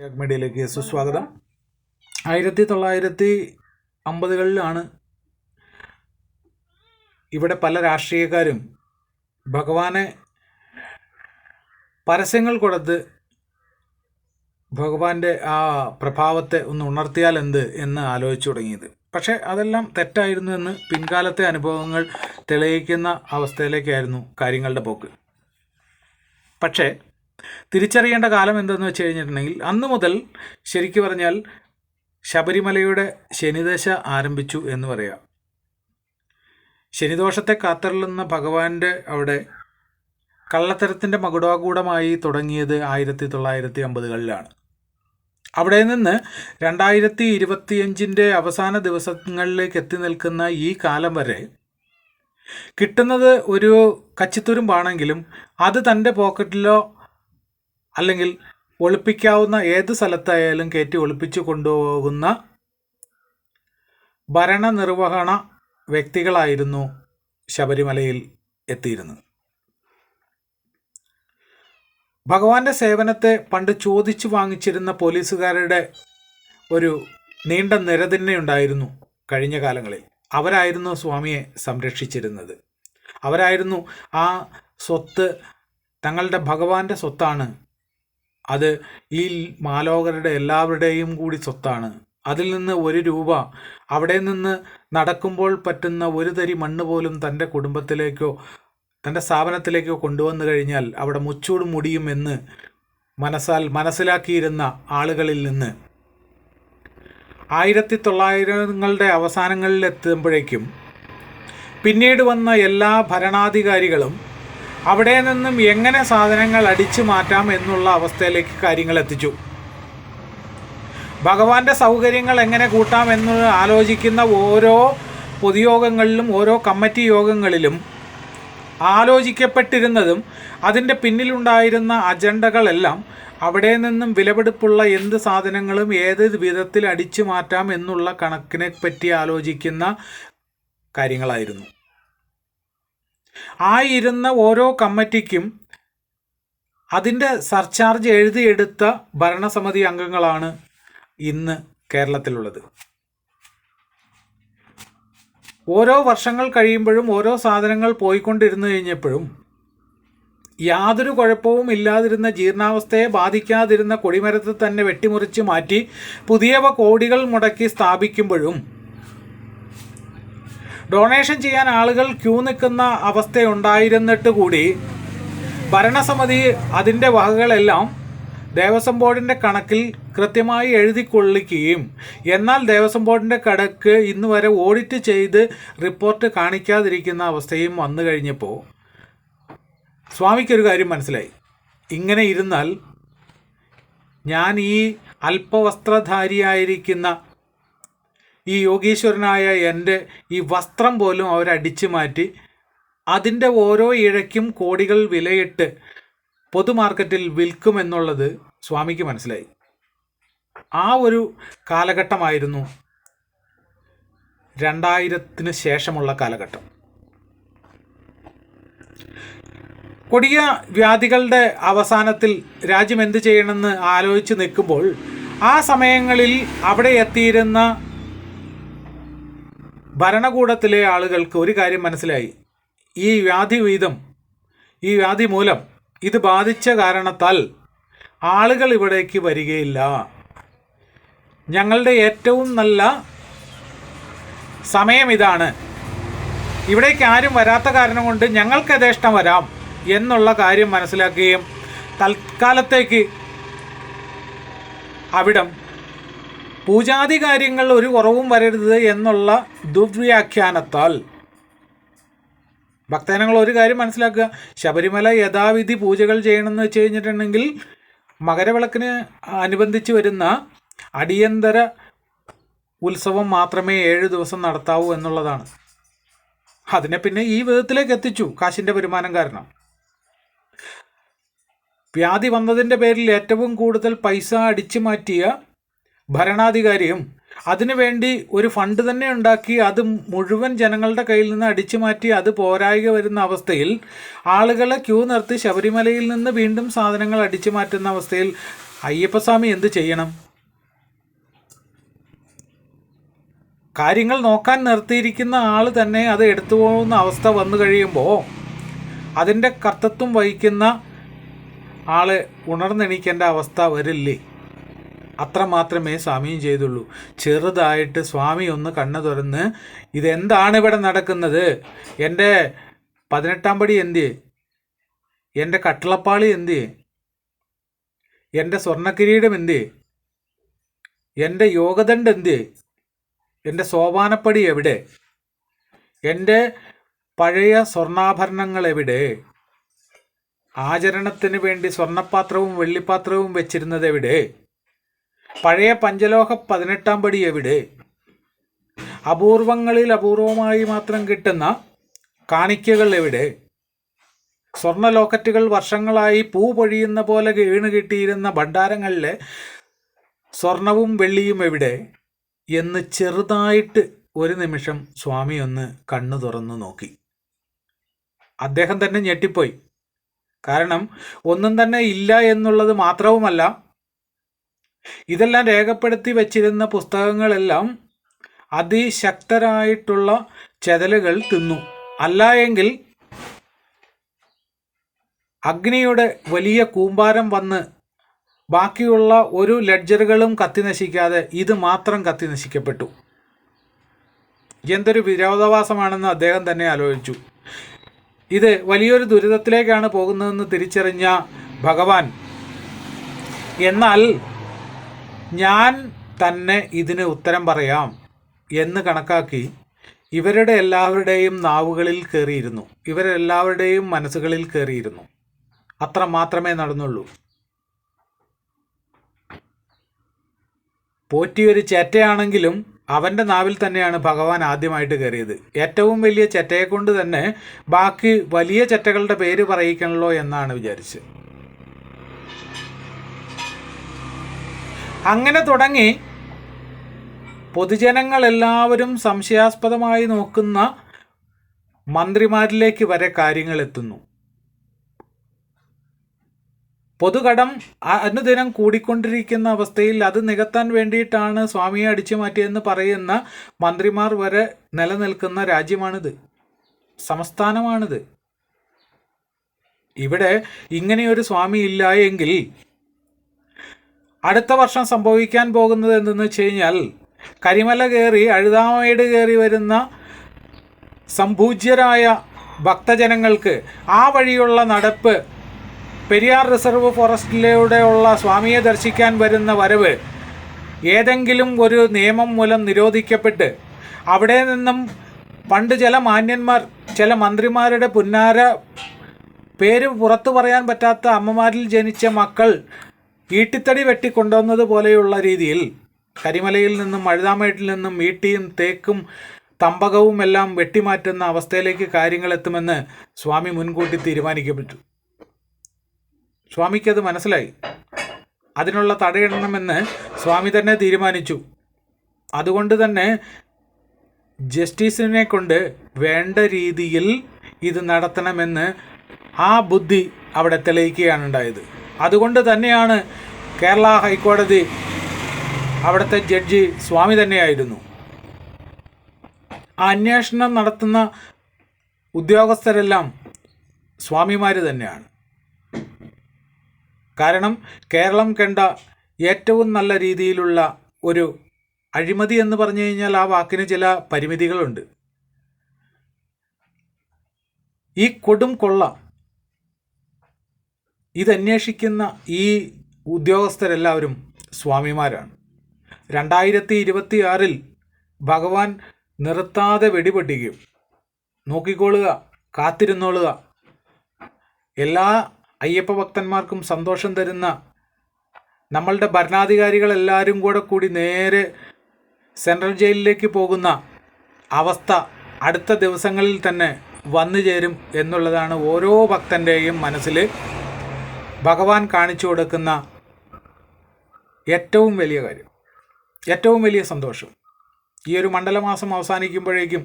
മീഡിയയിലേക്ക് സുസ്വാഗതം. ആയിരത്തി തൊള്ളായിരത്തി അമ്പതുകളിലാണ് ഇവിടെ പല രാഷ്ട്രീയക്കാരും ഭഗവാനെ പരസ്യങ്ങൾ കൊടുത്ത് ഭഗവാന്റെ ആ പ്രഭാവത്തെ ഒന്ന് ഉണർത്തിയാൽ എന്ത് എന്ന് ആലോചിച്ചു തുടങ്ങിയത്. പക്ഷേ അതെല്ലാം തെറ്റായിരുന്നു എന്ന് പിൻകാലത്തെ അനുഭവങ്ങൾ തെളിയിക്കുന്ന അവസ്ഥയിലേക്കായിരുന്നു കാര്യങ്ങളുടെ പോക്ക്. പക്ഷേ തിരിച്ചറിയേണ്ട കാലം എന്തെന്ന് വെച്ച് കഴിഞ്ഞിട്ടുണ്ടെങ്കിൽ അന്ന് മുതൽ ശരിക്കു പറഞ്ഞാൽ ശബരിമലയുടെ ശനിദശ ആരംഭിച്ചു എന്ന് പറയാം. ശനിദോഷത്തെ കാത്തള്ളുന്ന ഭഗവാന്റെ അവിടെ കള്ളത്തരത്തിന്റെ മകുടാകൂടമായി തുടങ്ങിയത് ആയിരത്തി തൊള്ളായിരത്തി അമ്പതുകളിലാണ് അവിടെ നിന്ന് രണ്ടായിരത്തി ഇരുപത്തിയഞ്ചിന്റെ അവസാന ദിവസങ്ങളിലേക്ക് എത്തി നിൽക്കുന്ന ഈ കാലം വരെ കിട്ടുന്നത് ഒരു കച്ചിത്തുരുമ്പാണെങ്കിലും അത് തന്റെ പോക്കറ്റിലോ അല്ലെങ്കിൽ ഒളിപ്പിക്കാവുന്ന ഏത് സ്ഥലത്തായാലും കയറ്റി ഒളിപ്പിച്ചു കൊണ്ടുപോകുന്ന ഭരണനിർവഹണ വ്യക്തികളായിരുന്നു ശബരിമലയിൽ എത്തിയിരുന്നത്. ഭഗവാന്റെ സേവനത്തെ പണ്ട് ചോദിച്ചു വാങ്ങിച്ചിരുന്ന പോലീസുകാരുടെ ഒരു നീണ്ട നിര തന്നെ ഉണ്ടായിരുന്നു കഴിഞ്ഞ കാലങ്ങളിൽ. അവരായിരുന്നു സ്വാമിയെ സംരക്ഷിച്ചിരുന്നത്. അവരായിരുന്നു ആ സ്വത്ത് തങ്ങളുടെ ഭഗവാന്റെ സ്വത്താണ് അത് ഈ മാലോകരുടെ എല്ലാവരുടെയും കൂടി സ്വത്താണ്. അതിൽ നിന്ന് ഒരു രൂപ അവിടെ നിന്ന് നടക്കുമ്പോൾ പറ്റുന്ന ഒരു തരി മണ്ണ് പോലും തന്റെ കുടുംബത്തിലേക്കോ തന്റെ സ്ഥാപനത്തിലേക്കോ കൊണ്ടുവന്നു കഴിഞ്ഞാൽ അവിടെ മുച്ചൂട് മുടിയും എന്ന് മനസ്സാൽ മനസ്സിലാക്കിയിരുന്ന ആളുകളിൽ നിന്ന്. ആയിരത്തി തൊള്ളായിരങ്ങളുടെ അവസാനങ്ങളിൽ എത്തുമ്പോഴേക്കും പിന്നീട് വന്ന എല്ലാ ഭരണാധികാരികളും അവിടെ നിന്നും എങ്ങനെ സാധനങ്ങൾ അടിച്ചു മാറ്റാം എന്നുള്ള അവസ്ഥയിലേക്ക് കാര്യങ്ങൾ എത്തിച്ചു. ഭഗവാന്റെ സൗകര്യങ്ങൾ എങ്ങനെ കൂട്ടാം എന്ന് ആലോചിക്കുന്ന ഓരോ പൊതുയോഗങ്ങളിലും ഓരോ കമ്മിറ്റി യോഗങ്ങളിലും ആലോചിക്കപ്പെട്ടിരുന്നതും അതിന്റെ പിന്നിലുണ്ടായിരുന്ന അജണ്ടകളെല്ലാം അവിടെ നിന്നും വിലപിടിപ്പുള്ള എന്ത് സാധനങ്ങളും ഏത് വിധത്തിൽ അടിച്ചു മാറ്റാം എന്നുള്ള കണക്കിനെ പറ്റി ആലോചിക്കുന്ന കാര്യങ്ങളായിരുന്നു. ആ ഇരുന്ന ഓരോ കമ്മിറ്റിക്കും അതിന്റെ സർചാർജ് എഴുതിയെടുത്ത ഭരണസമിതി അംഗങ്ങളാണ് ഇന്ന് കേരളത്തിലുള്ളത്. ഓരോ വർഷങ്ങൾ കഴിയുമ്പോഴും ഓരോ സാധനങ്ങൾ പോയിക്കൊണ്ടിരുന്നു കഴിഞ്ഞപ്പോഴും യാതൊരു കുഴപ്പവും ഇല്ലാതിരുന്ന ജീർണാവസ്ഥയെ ബാധിക്കാതിരുന്ന കൊടിമരത്തെ തന്നെ വെട്ടിമുറിച്ച് മാറ്റി പുതിയവ കോടികൾ മുടക്കി സ്ഥാപിക്കുമ്പോഴും ഡൊണേഷൻ ചെയ്യാൻ ആളുകൾ ക്യൂ നിൽക്കുന്ന അവസ്ഥയുണ്ടായിരുന്നിട്ട് കൂടി ഭരണസമിതി അതിന്റെ വകകളെല്ലാം ദേവസ്വം ബോർഡിന്റെ കണക്കിൽ കൃത്യമായി എഴുതിക്കൊള്ളിക്കുകയും എന്നാൽ ദേവസ്വം ബോർഡിന്റെ കണക്ക് ഇന്ന് വരെ ഓഡിറ്റ് ചെയ്ത് റിപ്പോർട്ട് കാണിക്കാതിരിക്കുന്ന അവസ്ഥയും വന്നു കഴിഞ്ഞപ്പോൾ സ്വാമിക്കൊരു കാര്യം മനസ്സിലായി. ഇങ്ങനെ ഇരുന്നാൽ ഞാൻ ഈ അല്പവസ്ത്രധാരിയായിരിക്കുന്ന ഈ യോഗീശ്വരനായ എന്റെ ഈ വസ്ത്രം പോലും അവരടിച്ചു മാറ്റി അതിന്റെ ഓരോ ഇഴയ്ക്കും കോടികൾ വിലയിട്ട് പൊതുമാർക്കറ്റിൽ വിൽക്കുമെന്നുള്ളത് സ്വാമിക്ക് മനസ്സിലായി. ആ ഒരു കാലഘട്ടമായിരുന്നു രണ്ടായിരത്തിന് ശേഷമുള്ള കാലഘട്ടം. കൊടിയ വ്യാധികളുടെ അവസാനത്തിൽ രാജ്യം എന്ത് ചെയ്യണമെന്ന് ആലോചിച്ച് നിൽക്കുമ്പോൾ ആ സമയങ്ങളിൽ അവിടെ എത്തിയിരുന്ന ഭരണകൂടത്തിലെ ആളുകൾക്ക് ഒരു കാര്യം മനസ്സിലായി. ഈ വ്യാധി വീതം ഈ വ്യാധി മൂലം ഇത് ബാധിച്ച കാരണത്താൽ ആളുകൾ ഇവിടേക്ക് വരികയില്ല. ഞങ്ങളുടെ ഏറ്റവും നല്ല സമയം ഇതാണ്. ഇവിടേക്ക് ആരും വരാത്ത കാരണം കൊണ്ട് ഞങ്ങൾക്ക് യഥേഷ്ടം വരാം എന്നുള്ള കാര്യം മനസ്സിലാക്കുകയും തൽക്കാലത്തേക്ക് അവിടം പൂജാതി കാര്യങ്ങൾ ഒരു കുറവും വരരുത് എന്നുള്ള ദുർവ്യാഖ്യാനത്താൽ. ഭക്തജനങ്ങൾ ഒരു കാര്യം മനസ്സിലാക്കുക. ശബരിമല യഥാവിധി പൂജകൾ ചെയ്യണമെന്ന് വെച്ച് കഴിഞ്ഞിട്ടുണ്ടെങ്കിൽ മകരവിളക്കിന് അനുബന്ധിച്ച് വരുന്ന അടിയന്തര ഉത്സവം മാത്രമേ ഏഴ് ദിവസം നടത്താവൂ എന്നുള്ളതാണ്. അതിനെ പിന്നെ ഈ വിധത്തിലേക്ക് എത്തിച്ചു. കാശിന്റെ വരുമാനം കാരണം. വ്യാധി വന്നതിന്റെ പേരിൽ ഏറ്റവും കൂടുതൽ പൈസ അടിച്ചു മാറ്റിയ ഭരണാധികാരിയും അതിനുവേണ്ടി ഒരു ഫണ്ട് തന്നെ ഉണ്ടാക്കി അത് മുഴുവൻ ജനങ്ങളുടെ കയ്യിൽ നിന്ന് അടിച്ചു മാറ്റി അത് പോരായിക വരുന്ന അവസ്ഥയിൽ ആളുകളെ ക്യൂ നിർത്തി ശബരിമലയിൽ നിന്ന് വീണ്ടും സാധനങ്ങൾ അടിച്ചു മാറ്റുന്ന അവസ്ഥയിൽ അയ്യപ്പസ്വാമി എന്ത് ചെയ്യണം? കാര്യങ്ങൾ നോക്കാൻ നിർത്തിയിരിക്കുന്ന ആൾ തന്നെ അത് എടുത്തു പോകുന്ന അവസ്ഥ വന്നു കഴിയുമ്പോൾ അതിന്റെ കർത്തത്വം വഹിക്കുന്ന ആളെ ഉണർന്നെണീക്കേണ്ട അവസ്ഥ വരില്ലേ? അത്ര മാത്രമേ സ്വാമിയും ചെയ്തുള്ളൂ. ചെറുതായിട്ട് സ്വാമി ഒന്ന് കണ്ണു തുറന്ന് ഇതെന്താണ് ഇവിടെ നടക്കുന്നത്? എന്റെ പതിനെട്ടാം പടി എന്ത് എന്റെ കട്ടിളപ്പാളി എന്ത് എന്റെ സ്വർണക്കിരീടം എന്ത് എന്റെ യോഗദണ്ഡ് എന്ത് എന്റെ സോപാനപ്പടി എവിടെ? എന്റെ പഴയ സ്വർണാഭരണങ്ങൾ എവിടെ? ആചരണത്തിന് വേണ്ടി സ്വർണപാത്രവും വെള്ളിപ്പാത്രവും വെച്ചിരുന്നത് എവിടെ? പഴയ പഞ്ചലോഹ പതിനെട്ടാം പടി എവിടെ? അപൂർവങ്ങളിൽ അപൂർവമായി മാത്രം കിട്ടുന്ന കാണിക്കകൾ എവിടെ? സ്വർണ ലോക്കറ്റുകൾ വർഷങ്ങളായി പൂ പൊഴിയുന്ന പോലെ വീണ് കിട്ടിയിരുന്ന ഭണ്ഡാരങ്ങളിലെ സ്വർണവും വെള്ളിയും എവിടെ? എന്ന് ചെറുതായിട്ട് ഒരു നിമിഷം സ്വാമി ഒന്ന് കണ്ണു തുറന്നു നോക്കി. അദ്ദേഹം തന്നെ ഞെട്ടിപ്പോയി. കാരണം ഒന്നും തന്നെ ഇല്ല എന്നുള്ളത് മാത്രവുമല്ല ഇതെല്ലാം രേഖപ്പെടുത്തി വച്ചിരുന്ന പുസ്തകങ്ങളെല്ലാം അതിശക്തരായിട്ടുള്ള ചെതലുകൾ തിന്നു. അല്ല എങ്കിൽ അഗ്നിയുടെ വലിയ കൂമ്പാരം വന്ന് ബാക്കിയുള്ള ഒരു ലെഡ്ജറുകളും കത്തി നശിക്കാതെ ഇത് മാത്രം കത്തി നശിക്കപ്പെട്ടു. എന്തൊരു വിരോധാഭാസമാണെന്ന് അദ്ദേഹം തന്നെ ആലോചിച്ചു. ഇത് വലിയൊരു ദുരിതത്തിലേക്കാണ് പോകുന്നതെന്ന് തിരിച്ചറിഞ്ഞ ഭഗവാൻ എന്നാൽ ഞാൻ തന്നെ ഇതിന് ഉത്തരം പറയാം എന്ന് കണക്കാക്കി ഇവരുടെ എല്ലാവരുടെയും നാവുകളിൽ കയറിയിരുന്നു. ഇവരെല്ലാവരുടെയും മനസ്സുകളിൽ കയറിയിരുന്നു. അത്ര മാത്രമേ നടന്നുള്ളൂ. പോറ്റിയൊരു ചേറ്റയാണെങ്കിലും അവന്റെ നാവിൽ തന്നെയാണ് ഭഗവാൻ ആദ്യമായിട്ട് കയറിയത്. ഏറ്റവും വലിയ ചെറ്റയെ കൊണ്ട് തന്നെ ബാക്കി വലിയ ചെറ്റകളുടെ പേര് പറയിക്കണല്ലോ എന്നാണ് വിചാരിച്ചത്. അങ്ങനെ തുടങ്ങി പൊതുജനങ്ങളെല്ലാവരും സംശയാസ്പദമായി നോക്കുന്ന മന്ത്രിമാരിലേക്ക് വരെ കാര്യങ്ങൾ എത്തുന്നു പൊതുകടം അനുദിനം കൂടിക്കൊണ്ടിരിക്കുന്ന അവസ്ഥയിൽ അത് നികത്താൻ വേണ്ടിയിട്ടാണ് സ്വാമിയെ അടിച്ചു മാറ്റിയെന്ന് പറയുന്ന മന്ത്രിമാർ വരെ നിലനിൽക്കുന്ന രാജ്യമാണിത്. സംസ്ഥാനമാണിത് ഇവിടെ ഇങ്ങനെയൊരു സ്വാമി ഇല്ല എങ്കിൽ അടുത്ത വർഷം സംഭവിക്കാൻ പോകുന്നത് എന്തെന്ന് വെച്ച് കഴിഞ്ഞാൽ കരിമല കയറി അഴുതാമേട് കയറി വരുന്ന സംപൂജ്യരായ ഭക്തജനങ്ങൾക്ക് ആ വഴിയുള്ള നടപ്പ് പെരിയാർ റിസർവ് ഫോറസ്റ്റിലൂടെയുള്ള സ്വാമിയെ ദർശിക്കാൻ വരുന്ന വരവ് ഏതെങ്കിലും ഒരു നിയമം മൂലം നിരോധിക്കപ്പെട്ട് അവിടെ നിന്നും പണ്ട് ചില മാന്യന്മാർ ചില മന്ത്രിമാരുടെ പുന്നാര പേര് പുറത്തു പറയാൻ പറ്റാത്ത അമ്മമാരിൽ ജനിച്ച മക്കൾ ഈട്ടിത്തടി വെട്ടിക്കൊണ്ടുവന്നത് പോലെയുള്ള രീതിയിൽ കരിമലയിൽ നിന്നും മഴുതാമേട്ടിൽ നിന്നും ഈട്ടിയും തേക്കും തമ്പകവും എല്ലാം വെട്ടിമാറ്റുന്ന അവസ്ഥയിലേക്ക് കാര്യങ്ങൾ എത്തുമെന്ന് സ്വാമി മുൻകൂട്ടി തീരുമാനിക്കപ്പെട്ടു സ്വാമിക്കത് മനസ്സിലായി. അതിനുള്ള തടയിടണമെന്ന് സ്വാമി തന്നെ തീരുമാനിച്ചു. അതുകൊണ്ട് തന്നെ ജസ്റ്റിസിനെ കൊണ്ട് വേണ്ട രീതിയിൽ ഇത് നടത്തണമെന്ന് ആ ബുദ്ധി അവിടെ തെളിയിക്കുകയാണ് ഉണ്ടായത്. അതുകൊണ്ട് തന്നെയാണ് കേരള ഹൈക്കോടതി അവിടുത്തെ ജഡ്ജി സ്വാമി തന്നെയായിരുന്നു. അന്വേഷണം നടത്തുന്ന ഉദ്യോഗസ്ഥരെല്ലാം സ്വാമിമാർ തന്നെയാണ്. കാരണം കേരളം കണ്ട ഏറ്റവും നല്ല രീതിയിലുള്ള ഒരു അഴിമതി എന്ന് പറഞ്ഞു കഴിഞ്ഞാൽ ആ വാക്കിന് ചില പരിമിതികളുണ്ട്. ഈ കൊടും കൊള്ള ഇതന്വേഷിക്കുന്ന ഈ ഉദ്യോഗസ്ഥരെല്ലാവരും സ്വാമിമാരാണ്. രണ്ടായിരത്തി ഇരുപത്തി ആറിൽ ഭഗവാൻ നിർത്താതെ വെടിപൊട്ടിക്കും. നോക്കിക്കൊള്ളുക കാത്തിരുന്നോളുക. എല്ലാ അയ്യപ്പ ഭക്തന്മാർക്കും സന്തോഷം തരുന്ന നമ്മളുടെ ഭരണാധികാരികളെല്ലാവരും കൂടെ കൂടി നേരെ സെൻട്രൽ ജയിലിലേക്ക് പോകുന്ന അവസ്ഥ അടുത്ത ദിവസങ്ങളിൽ തന്നെ വന്നു ചേരും എന്നുള്ളതാണ് ഓരോ ഭക്തന്റെയും മനസ്സിൽ ഭഗവാൻ കാണിച്ചു കൊടുക്കുന്ന ഏറ്റവും വലിയ കാര്യം ഏറ്റവും വലിയ സന്തോഷം. ഈ ഒരു മണ്ഡലമാസം അവസാനിക്കുമ്പോഴേക്കും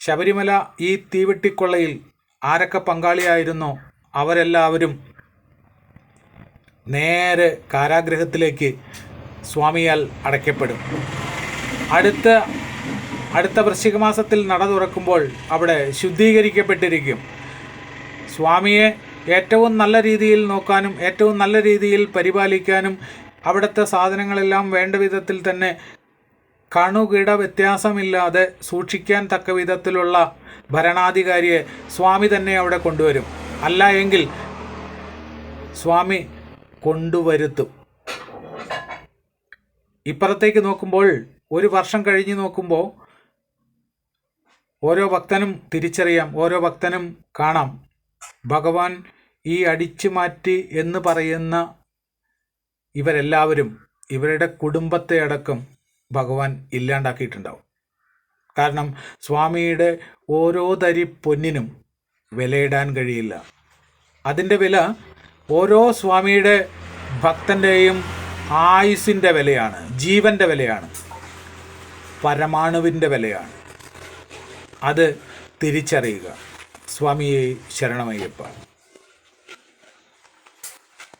ശബരിമല ഈ തീവെട്ടിക്കൊള്ളയിൽ ആരൊക്കെ പങ്കാളിയായിരുന്നോ അവരെല്ലാവരും നേരെ കാരാഗ്രഹത്തിലേക്ക് സ്വാമിയാൽ അടയ്ക്കപ്പെടും. അടുത്ത അടുത്ത വൃശ്ചിക മാസത്തിൽ നട തുറക്കുമ്പോൾ അവിടെ ശുദ്ധീകരിക്കപ്പെട്ടിരിക്കും. സ്വാമിയെ ഏറ്റവും നല്ല രീതിയിൽ നോക്കാനും ഏറ്റവും നല്ല രീതിയിൽ പരിപാലിക്കാനും അവിടുത്തെ സാധനങ്ങളെല്ലാം വേണ്ട വിധത്തിൽ തന്നെ കണുകിട വ്യത്യാസമില്ലാതെ സൂക്ഷിക്കാൻ തക്ക വിധത്തിലുള്ള ഭരണാധികാരിയെ സ്വാമി തന്നെ അവിടെ കൊണ്ടുവരും. അല്ല എങ്കിൽ സ്വാമി കൊണ്ടുവരുത്തും. ഇപ്പുറത്തേക്ക് നോക്കുമ്പോൾ ഒരു വർഷം കഴിഞ്ഞ് നോക്കുമ്പോൾ ഓരോ ഭക്തനും തിരിച്ചറിയാം ഓരോ ഭക്തനും കാണാം. ഭഗവാൻ ഈ അടിച്ചു മാറ്റി എന്ന് പറയുന്ന ഇവരെല്ലാവരും ഇവരുടെ കുടുംബത്തെ അടക്കം ഭഗവാൻ ഇല്ലാണ്ടാക്കിയിട്ടുണ്ടാവും. കാരണം സ്വാമിയുടെ ഓരോ തരി പൊന്നിനും വിലയിടാൻ കഴിയില്ല. അതിന്റെ വില ഓരോ സ്വാമിയുടെ ഭക്തന്റെയും ആയുസിന്റെ വിലയാണ് ജീവന്റെ വിലയാണ് പരമാണുവിന്റെ വിലയാണ്. അത് തിരിച്ചറിയുക. സ്വാമിയെ ശരണമയ്യപ്പ.